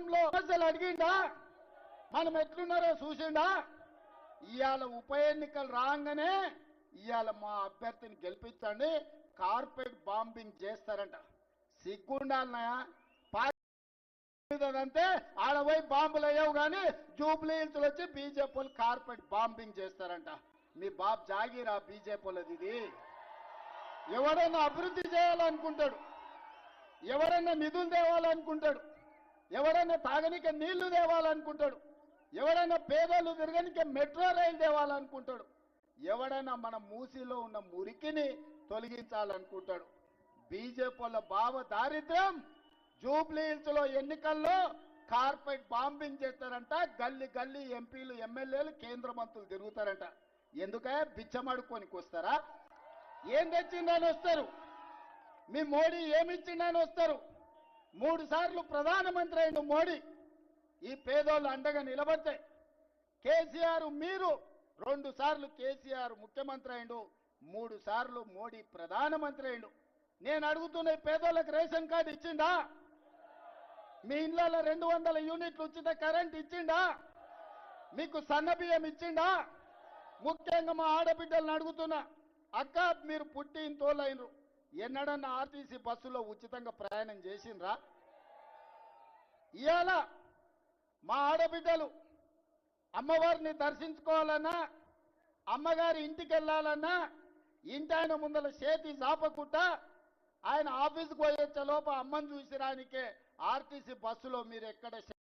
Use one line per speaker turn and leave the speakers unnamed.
మండలంలో సమస్యలు అడిగిందా? మనం ఎట్లున్నారో చూసిండా ఇవాళ ఉప ఎన్నికలు రాగానే ఇవాళ మా అభ్యర్థిని గెలిపించండి కార్పొరేట్ బాంబింగ్ చేస్తారంట. సిగ్గుండాలన్నాయా అంటే ఆడ పోయి బాంబులు అయ్యావు కానీ జూబ్లీ హిల్స్ వచ్చి బీజేపీ వాళ్ళు కార్పొరేట్ బాంబింగ్ చేస్తారంట. మీ బాబు జాగీరా బీజేపీ వాళ్ళది ఇది. ఎవడన్నా అభివృద్ధి చేయాలనుకుంటాడు. ఎవడన్నా నిధులు తేవాలనుకుంటాడు. ఎవడైనా తాగనిక నీళ్ళు తేవాలనుకుంటాడు. ఎవడైనా పేదలు తిరగనిక మెట్రో రైలు తేవాలనుకుంటాడు. ఎవడైనా మన మూసిలో ఉన్న మురికిని తొలగించాలనుకుంటాడు. బీజేపీ వాళ్ళ భావ దారిద్ర్యం జూబ్లీ లో ఎన్నికల్లో కార్పెట్ బాంబింగ్ చేస్తారంట. గల్లి గల్లీ ఎంపీలు ఎమ్మెల్యేలు కేంద్ర మంత్రులు తిరుగుతారంట. ఎందుకే? బిచ్చమడుకోనికి వస్తారా ఏం తెచ్చిందని వస్తారు? మీ మోడీ ఏమిచ్చిండని వస్తారు? మూడు సార్లు ప్రధానమంత్రి అయిన మోడీ ఈ పేదోళ్ళు అండగా నిలబడితే కేసీఆర్ మీరు రెండు సార్లు కేసీఆర్ ముఖ్యమంత్రి అయిండు మూడు సార్లు మోడీ ప్రధానమంత్రి అయిండు నేను అడుగుతున్న పేదోళ్ళకి రేషన్ కార్డు ఇచ్చిండా? మీ ఇళ్ళలో రెండు వందల యూనిట్లు ఉచిత కరెంట్ ఇచ్చిండా? మీకు సన్న బియ్యం ఇచ్చిండా? ముఖ్యంగా మా ఆడబిడ్డలను అడుగుతున్నా అక్క మీరు పుట్టి తోలైనరు ఎన్నడన్నా ఆర్టీసీ బస్సులో ఉచితంగా ప్రయాణం చేసిండ్రా? ఇవాళ మా ఆడబిడ్డలు అమ్మవారిని దర్శించుకోవాలన్నా అమ్మగారి ఇంటికి వెళ్ళాలన్నా ఇంటి ఆయన ముందల చేతి చాపకుండా ఆయన ఆఫీస్కి పోయొచ్చే లోప అమ్మని చూసిరానికే ఆర్టీసీ బస్సులో మీరు ఎక్కడ